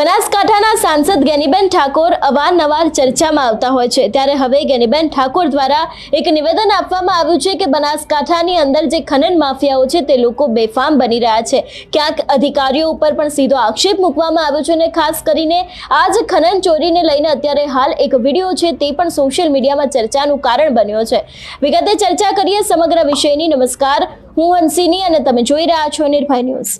બનાસકાંઠાના સાંસદ ગેનીબેન ઠાકોર અવારનવાર ચર્ચામાં આવતા હોય છે. ત્યારે હવે ગેનીબેન ઠાકોર દ્વારા એક નિવેદન આપવામાં આવ્યું છે કે બનાસકાંઠાની અંદર જે ખનન માફિયાઓ છે તે લોકો બેફામ બની રહ્યા છે. ક્યાંક અધિકારીઓ ઉપર પણ સીધો આક્ષેપ મૂકવામાં આવ્યો છે અને ખાસ કરીને આ જ ખનન ચોરીને લઈને અત્યારે હાલ એક વીડિયો છે તે પણ સોશિયલ મીડિયામાં ચર્ચાનું કારણ બન્યો છે. વિગતે ચર્ચા કરીએ સમગ્ર વિષયની. નમસ્કાર, હું હંસિની અને તમે જોઈ રહ્યા છો નિર્ભય ન્યૂઝ.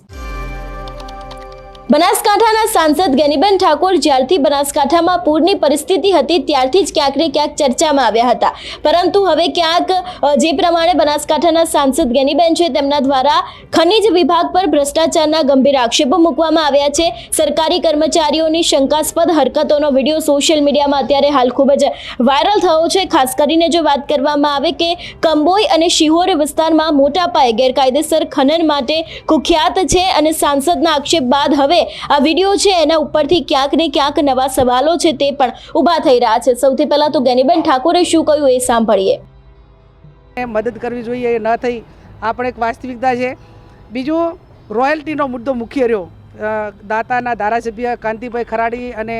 બનાસકાંઠાના સાંસદ ગેનીબેન ઠાકોર જ્યારથી બનાસકાંઠામાં પૂરની પરિસ્થિતિ હતી, ત્યારથી જ ક્યાંક ને ક્યાંક ચર્ચામાં આવ્યા હતા. પરંતુ હવે ક્યાંક જે પ્રમાણે બનાસકાંઠાના સાંસદ ગેનીબેન છે, તેમના દ્વારા ખનિજ વિભાગ પર ભ્રષ્ટાચારના ગંભીર આક્ષેપો મૂકવામાં આવ્યા છે. સરકારી કર્મચારીઓની શંકાસ્પદ હરકતોનો વીડિયો સોશિયલ મીડિયામાં અત્યારે હાલ ખૂબ જ વાયરલ થયો છે. ખાસ કરીને જો વાત કરવામાં આવે કે કંબોઈ અને શિહોર વિસ્તારમાં મોટા પાયે ગેરકાયદેસર ખનન માટે કુખ્યાત છે અને સાંસદના આક્ષેપ બાદ હવે આ વીડિયો છે એના ઉપરથી ક્યાંક ને ક્યાંક નવા સવાલો છે તે પણ ઊભા થઈ રહ્યા છે. સૌથી પહેલાં તો ગેનીબેન ઠાકોરે શું કહ્યું એ સાંભળીએ. મદદ કરવી જોઈએ ન થઈ. આ પણ એક વાસ્તવિકતા છે. બીજું, રોયલ્ટીનો મુદ્દો મુખ્ય રહ્યો. દાતાના ધારાસભ્ય કાંતિભાઈ ખરાડી અને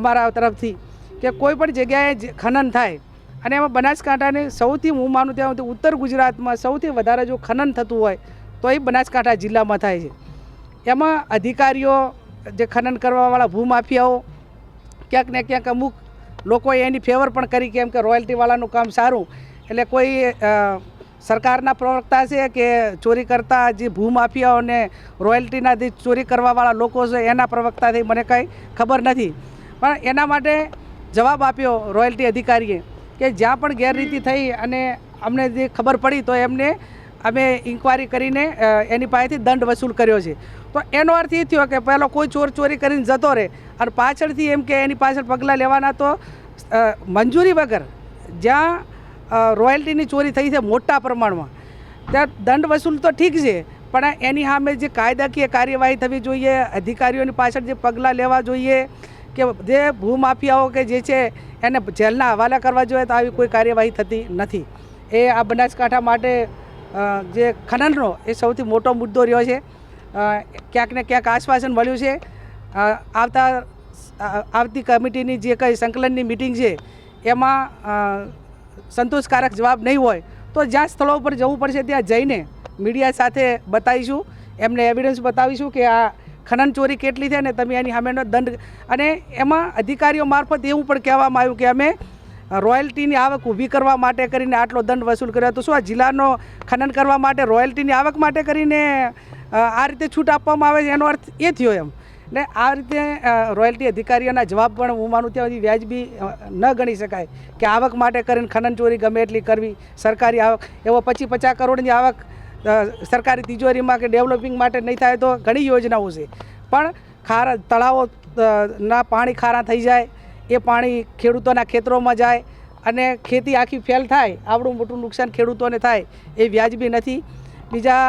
અમારા તરફથી કે કોઈ પણ જગ્યાએ ખનન થાય. અને એમાં બનાસકાંઠાને સૌથી હું માનું ત્યાં ઉત્તર ગુજરાતમાં સૌથી વધારે જો ખનન થતું હોય, તો એ બનાસકાંઠા જિલ્લામાં થાય છે. એમાં અધિકારીઓ જે ખનન કરવાવાળા ભૂમાફિયાઓ ક્યાંક ને ક્યાંક અમુક લોકોએ એની ફેવર પણ કરી કેમ કે રોયલ્ટીવાળાનું કામ સારું. એટલે કોઈ સરકારના પ્રવક્તા છે કે ચોરી કરતા જે ભૂમાફિયાઓ અને રોયલ્ટીના જે ચોરી કરવાવાળા લોકો છે એના પ્રવક્તાથી મને કંઈ ખબર નથી. પણ એના માટે જવાબ આપ્યો રોયલ્ટી અધિકારીએ કે જ્યાં પણ ગેરરીતિ થઈ અને અમને જે ખબર પડી તો એમને અમે ઇન્કવાયરી કરીને એની પાસેથી દંડ વસૂલ કર્યો છે. તો એનો અર્થ એ થયો કે પહેલો કોઈ ચોર ચોરી કરીને જતો રહે અને પાછળથી એમ કે એની પાછળ પગલાં લેવાના તો મંજૂરી વગર જ્યાં રોયલ્ટીની ચોરી થઈ છે મોટા પ્રમાણમાં, ત્યાં દંડ વસૂલ તો ઠીક છે, પણ એની સામે જે કાયદાકીય કાર્યવાહી થવી જોઈએ, અધિકારીઓની પાછળ જે પગલાં લેવા જોઈએ, કે જે ભૂમાફિયાઓ કે જે છે એને જેલના હવાલા કરવા જોઈએ તો આવી કોઈ કાર્યવાહી થતી નથી. એ આ બનાસકાંઠા માટે જે ખનનનો એ સૌથી મોટો મુદ્દો રહ્યો છે. ક્યાંક ને ક્યાંક આશ્વાસન મળ્યું છે. આવતા આવતી કમિટીની જે કંઈ સંકલનની મિટિંગ છે, એમાં સંતોષકારક જવાબ નહીં હોય તો જ્યાં સ્થળો ઉપર જવું પડશે ત્યાં જઈને મીડિયા સાથે બતાવીશું. એમને એવિડન્સ બતાવીશું કે આ ખનન ચોરી કેટલી છે ને તમે એની સામેનો દંડ અને એમાં અધિકારીઓ મારફત એવું પણ કહેવામાં આવ્યું કે અમે રોયલ્ટીની આવક ઊભી કરવા માટે કરીને આટલો દંડ વસૂલ કર્યો તો શું આ જિલ્લાનો ખનન કરવા માટે રોયલ્ટીની આવક માટે કરીને આ રીતે છૂટ આપવામાં આવે છે? એનો અર્થ એ થયો એમ. ને આ રીતે રોયલ્ટી અધિકારીઓના જવાબ પણ હું માનું ત્યાં સુધી વ્યાજબી ન ગણી શકાય કે આવક માટે કરીને ખનન ચોરી ગમે એટલી કરવી, સરકારી આવક. એવો પચીસ પચાસ કરોડની આવક સરકારી તિજોરીમાં કે ડેવલપિંગ માટે નહીં થાય તો ઘણી યોજનાઓ છે. પણ ખારા, તળાવો ના પાણી ખારા થઈ જાય એ પાણી ખેડૂતોના ખેતરોમાં જાય અને ખેતી આખી ફેલ થાય, આવડું મોટું નુકસાન ખેડૂતોને થાય, એ વ્યાજબી નથી. બીજા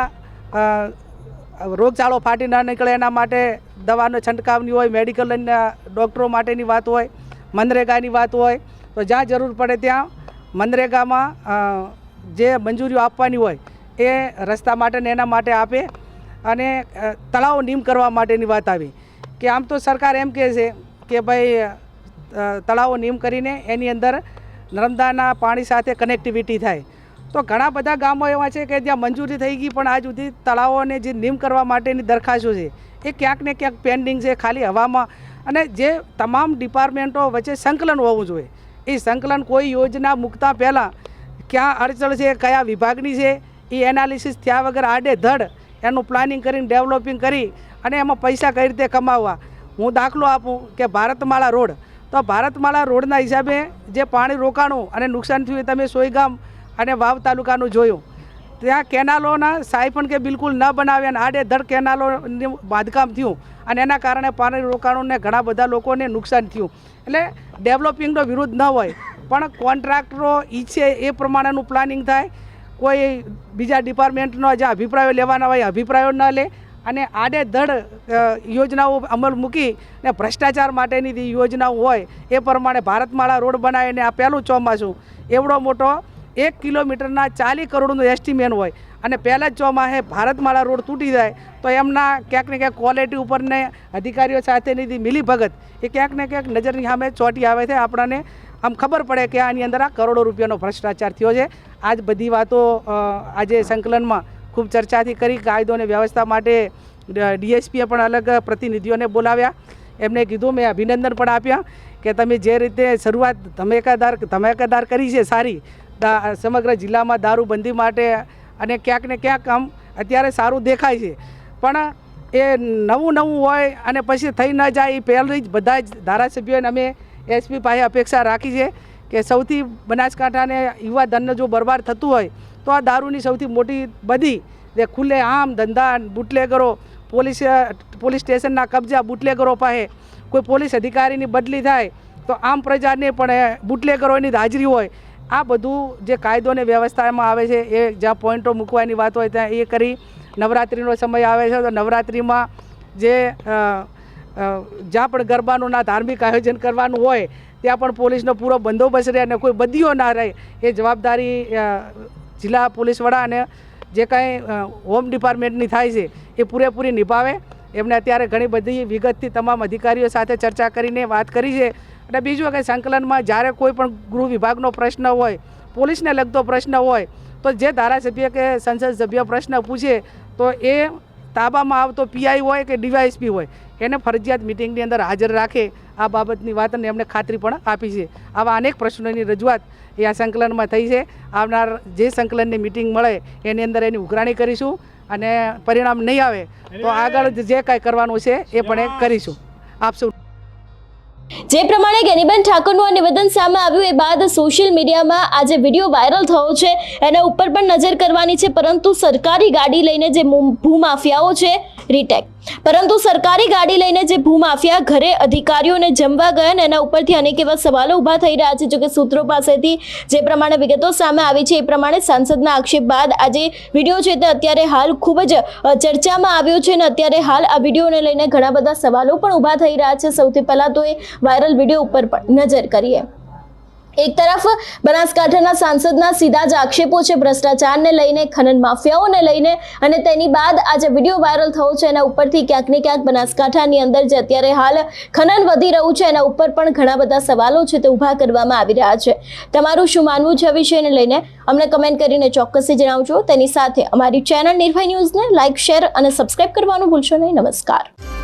રોગચાળો ફાટી ન નીકળે એના માટે દવાનો છંટકાવની હોય, મેડિકલ ડૉક્ટરો માટેની વાત હોય, મનરેગાની વાત હોય, તો જ્યાં જરૂર પડે ત્યાં મનરેગામાં જે મંજૂરીઓ આપવાની હોય, એ રસ્તા માટે ને એના માટે આપે અને તળાવ નીમ કરવા માટેની વાત આવી. કે આમ તો સરકાર એમ કહે છે કે ભાઈ તળાવો નીમ કરીને એની અંદર નર્મદાના પાણી સાથે કનેક્ટિવિટી થાય. તો ઘણા બધા ગામો એવા છે કે જ્યાં મંજૂરી થઈ ગઈ પણ આજ સુધી તળાવોને જે નીમ કરવા માટેની દરખાસ્તો છે, એ ક્યાંક ને ક્યાંક પેન્ડિંગ છે ખાલી હવામાં. અને જે તમામ ડિપાર્ટમેન્ટો વચ્ચે સંકલન હોવું જોઈએ. એ સંકલન કોઈ યોજના મૂકતા પહેલાં ક્યાં અડચણ છે, કયા વિભાગની છે, એ એનાલિસિસ થયા વગર આડે ધડ એનું પ્લાનિંગ કરીને ડેવલપિંગ કરી અને એમાં પૈસા કઈ રીતે કમાવવા. હું દાખલો આપું કે ભારતમાળા રોડ તો ભારતમાળા રોડના હિસાબે જે પાણી રોકાણું અને નુકસાન થયું એ તમે સોયગામ અને વાવ તાલુકાનું જોયું. ત્યાં કેનાલોના સાયફન કે બિલકુલ ન બનાવ્યા અને આડે ધડ કેનાલોનું બાંધકામ થયું અને એના કારણે પાણી રોકાણુંને ઘણા બધા લોકોને નુકસાન થયું. એટલે ડેવલપિંગનો વિરોધ ન હોય, પણ કોન્ટ્રાક્ટરો ઈચ્છે એ પ્રમાણેનું પ્લાનિંગ થાય. કોઈ બીજા ડિપાર્ટમેન્ટનો જે અભિપ્રાયો લેવાના હોય અભિપ્રાયો ન લે. અને આડે ધડ યોજનાઓ અમલ મૂકી ને ભ્રષ્ટાચાર માટેની જે યોજનાઓ હોય, એ પ્રમાણે ભારતમાળા રોડ બનાવીને આ પહેલું ચોમાસું. એવડો મોટો એક કિલોમીટરના ચાલીસ કરોડનું એસ્ટિમેન હોય. અને પહેલાં જ ચોમાસે ભારતમાળા રોડ તૂટી જાય, તો એમના ક્યાંક ને ક્યાંક ક્વોલિટી ઉપરને અધિકારીઓ સાથેની જે મિલીભગત, એ ક્યાંક ને ક્યાંક નજરની સામે ચોંટી આવે છે. આપણને આમ ખબર પડે કે આની અંદર આ કરોડો રૂપિયાનો ભ્રષ્ટાચાર થયો છે. આજ બધી વાતો આજે સંકલનમાં ખૂબ ચર્ચાથી કરી કાયદો અને વ્યવસ્થા માટે ડીએસપીએ પણ અલગ પ્રતિનિધિઓને બોલાવ્યા. એમને કીધું, મેં અભિનંદન પણ આપ્યા કે તમે જે રીતે શરૂઆત ધમેકાદાર ધમેકાદાર કરી છે સારી સમગ્ર જિલ્લામાં દારૂબંધી માટે અને ક્યાંક ને ક્યાંક આમ અત્યારે સારું દેખાય છે. પણ એ નવું નવું હોય અને પછી થઈ ન જાય એ પહેલી જ બધા જ ધારાસભ્યોને અમે એસપી પાસે અપેક્ષા રાખી છે કે સૌથી બનાસકાંઠાને યુવા ધનને જો બરબાદ થતું હોય તો આ દારૂની સૌથી મોટી બધી જે ખુલ્લે આમ ધંધા બુટલેગરો, પોલીસ પોલીસ સ્ટેશનના કબજા બુટલેગરો પાસે કોઈ પોલીસ અધિકારીની બદલી થાય તો આમ પ્રજાને પણ બુટલેગરોની હાજરી હોય. આ બધું જે કાયદો અને વ્યવસ્થામાં આવે છે, એ જ્યાં પોઈન્ટો મૂકવાની વાત હોય ત્યાં એ કરી નવરાત્રિનો સમય આવે છે. તો નવરાત્રિમાં જે જ્યાં પણ ગરબાનું ના ધાર્મિક આયોજન કરવાનું હોય, ત્યાં પણ પોલીસનો પૂરો બંદોબસ્ત રહે અને કોઈ બદીઓ ના રહે, એ જવાબદારી જિલ્લા પોલીસ વડા અને જે કાંઈ હોમ ડિપાર્ટમેન્ટની થાય છે, એ પૂરેપૂરી નિભાવે. એમને અત્યારે ઘણી બધી વિગતથી તમામ અધિકારીઓ સાથે ચર્ચા કરીને વાત કરી છે. અને બીજું કે સંકલનમાં જ્યારે કોઈ પણ ગૃહ વિભાગનો પ્રશ્ન હોય, પોલીસને લગતો પ્રશ્ન હોય, તો જે ધારાસભ્ય કે સંસદ સભ્ય પ્રશ્ન પૂછે, તો એ તાબામાં આવતો પીઆઈ હોય કે ડીવાયએસપી હોય, એને ફરજિયાત મિટિંગની અંદર હાજર રાખે. આ બાબતની વાત અને એમને ખાતરી પણ આપી છે. આવા અનેક પ્રશ્નોની રજૂઆત એ આ સંકલનમાં થઈ છે. આવનાર જે સંકલનની મિટિંગ મળે એની અંદર એની ઉઘરાણી કરીશું અને પરિણામ નહીં આવે તો આગળ જે કાંઈ કરવાનું છે એ પણ એ કરીશું. આપશું જે પ્રમાણે ગેનીબેન ઠાકોરનું આ નિવેદન સામે આવ્યું એ બાદ સોશિયલ મીડિયામાં આ જે વીડિયો વાયરલ થયો છે. એના ઉપર પણ નજર કરવાની છે, પરંતુ સરકારી ગાડી લઈને જે ભૂમાફિયાઓ છે, રીટેક. પરંતુ સરકારી ગાડી લઈને જે ભૂમાફિયા ઘરે અધિકારીઓને જમવા ગયા એના ઉપરથી અનેક એવા સવાલો ઊભા થઈ રહ્યા છે, જોકે સૂત્રો પાસેથી જે પ્રમાણે વિગતો સામે આવી છે, એ પ્રમાણે સાંસદના આક્ષેપ બાદ આજે વીડિયો છે તે અત્યારે હાલ ખૂબ જ ચર્ચામાં આવ્યો છે અને અત્યારે હાલ આ વિડીયોને લઈને ઘણા બધા સવાલો પણ ઊભા થઈ રહ્યા છે. સૌથી પહેલાં તો એ વાયરલ વીડિયો ઉપર પણ નજર કરીએ. એક તરફ બનાસકાંઠાના સાંસદના સીધા જ આક્ષેપો છે ભ્રષ્ટાચારને લઈને, ખનન માફિયાઓને લઈને અને તેની બાદ આ જે વીડિયો વાયરલ થયો છે એના ઉપરથી ક્યાંક ને ક્યાંક બનાસકાંઠાની અંદર જે અત્યારે હાલ ખનન વધી રહ્યું છે એના ઉપર પણ ઘણા બધા સવાલો છે તે ઊભા કરવામાં આવી રહ્યા છે. તમારું શું માનવું છે વિશેને લઈને? અમને કમેન્ટ કરીને ચોક્કસથી જણાવજો. તેની સાથે અમારી ચેનલ નિર્ભય ન્યૂઝને લાઇક શેર અને સબસ્ક્રાઇબ કરવાનું ભૂલશો નહીં. નમસ્કાર.